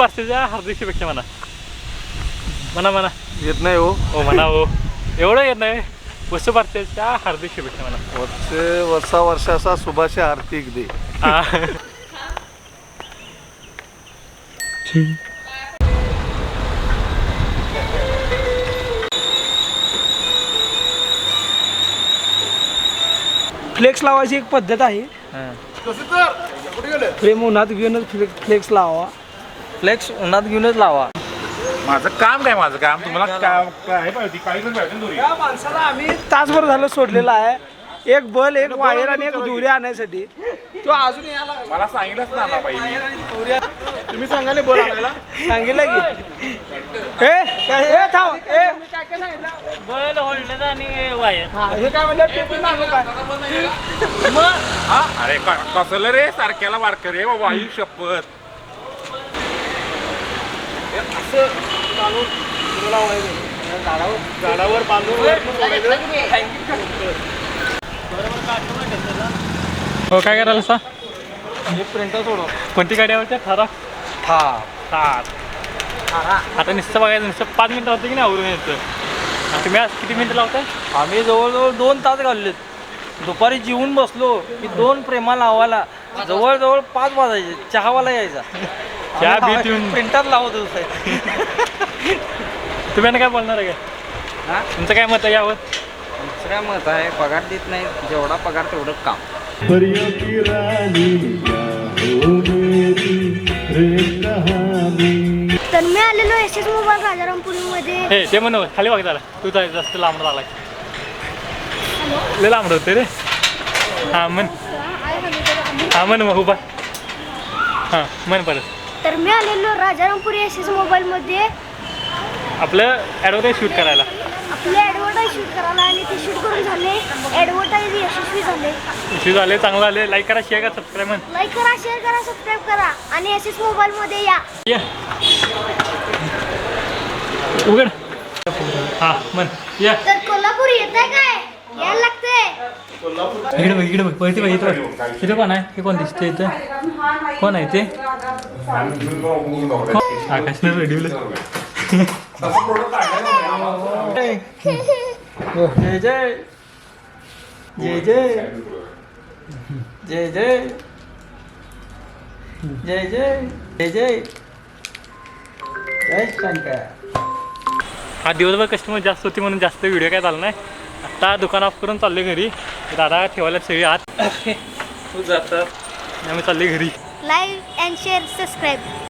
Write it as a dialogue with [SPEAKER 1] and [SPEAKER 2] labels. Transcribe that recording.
[SPEAKER 1] वर्षाच्या हार्दिक शुभेच्छा म्हणा. म्हणा म्हणा.
[SPEAKER 2] येत नाही हो.
[SPEAKER 1] हो म्हणा हो. एवढं येत नाही. वसू भारतीच्या हार्दिक शुभेच्छा म्हणा.
[SPEAKER 2] वर्षे वर्षा वर्षाचा शुभाशय हार्दिक दे.
[SPEAKER 3] फ्लेक्स लावायची एक पद्धत आहे. फ्रेम उन्हात घेऊनच फ्लेक्स फ्लेक्स लावा.
[SPEAKER 4] फ्लेक्स उन्हात घेऊनच लावा.
[SPEAKER 5] माझं काम काय माझं काम? तुम्हाला काय काय पाहिजे काही पण पाहिजे ना दोरी
[SPEAKER 3] या माणसाला आम्ही तासभर झालं सोडलेलं आहे. एक बल एक वायर आणि एक दुरी आणण्यासाठी तो अजून यायला
[SPEAKER 5] मला सांगितलंच ना आला पाहिजे
[SPEAKER 2] तुम्ही सांगाले बोला आणायला.
[SPEAKER 3] सांगितलं की. ए काय- ए थांब ए.
[SPEAKER 1] बैल होल्डर आणि वायर.
[SPEAKER 3] हा, हे काय काय
[SPEAKER 5] हा अरे क- कसलं रे? सारख्याला वारकर रे बाबा ही शपथ.
[SPEAKER 2] झाडावर बांधून वरनं सोडायचं.
[SPEAKER 1] हो काय करायला सा?
[SPEAKER 4] हे प्रिंटर सोडव.
[SPEAKER 1] कोणती गाडी आवडते? ठरा
[SPEAKER 4] हा
[SPEAKER 1] सात आता नुसतं बघायचं नुसतं पाच मिनिटं होते की नाही आवरून यायचं? आणि तुम्ही आज किती मिनिटं लावताय?
[SPEAKER 4] आम्ही जवळजवळ दोन तास घाललेत. दुपारी जेवून बसलो की दोन प्रेमा लावायला. जवळजवळ पाच वाजायचे. चहावाला यायचा.
[SPEAKER 1] चहा बी पिऊन-
[SPEAKER 4] प्रिंटर लावत होतो
[SPEAKER 1] तुम्ही काय बोलणार आहे?
[SPEAKER 4] हा?
[SPEAKER 1] का तुमचं काय मत आहे यावर?
[SPEAKER 4] दुसऱ्या मत आहे पगार देत नाही जेवढा पगार तेवढं काम.
[SPEAKER 6] तर मी आलेलो एस एस मोबाईल राजारामपुरीमध्ये
[SPEAKER 1] हे ते म्हण खाली बघ जरा. तू तर जास्त लांब लागला लय लांब होते रे. हां म्हण. हां म्हण मग उभा. हां म्हण परत.
[SPEAKER 6] तर मी आलेलो राजारामपुरी एस एस मोबाईलमध्ये
[SPEAKER 1] आपलं ॲडव्हर्टाईज शूट करायला.
[SPEAKER 6] आपले ॲडव्हर्टाईज शूट करायला आणि ते शूट करून झाले. ॲडव्हर्टाईज यशस्वी झाले.
[SPEAKER 1] इश्यू झाले चांगलं आले. लाईक करा शेअर करा सबस्क्राईब म्हण.
[SPEAKER 6] लाईक करा शेअर करा सबस्क्राईब करा आणि एस एस मोबाईलमध्ये या.
[SPEAKER 1] ये. उघड. हां म्हण. या.
[SPEAKER 6] तर कोल्हापूर येत आहे काय? यायला लागते
[SPEAKER 1] इकडे बघ इकडे बघ पहिली बघ इथं इथं कोण आहे? हे कोण दिसते इथं? कोण आहे ते? आकाशने रेडिओ
[SPEAKER 4] जय जय जय. जय जय. जय जय. जय जय. जय जय. शंकर.
[SPEAKER 1] हा दिवसभर कस्टमर जास्त होती म्हणून जास्त व्हिडिओ काय चालला नाही. आता दुकान ऑफ करून चालले घरी. दादा ठेवायला सगळी आत.
[SPEAKER 4] तू जातात
[SPEAKER 1] आम्ही चालले घरी.
[SPEAKER 6] Like and share subscribe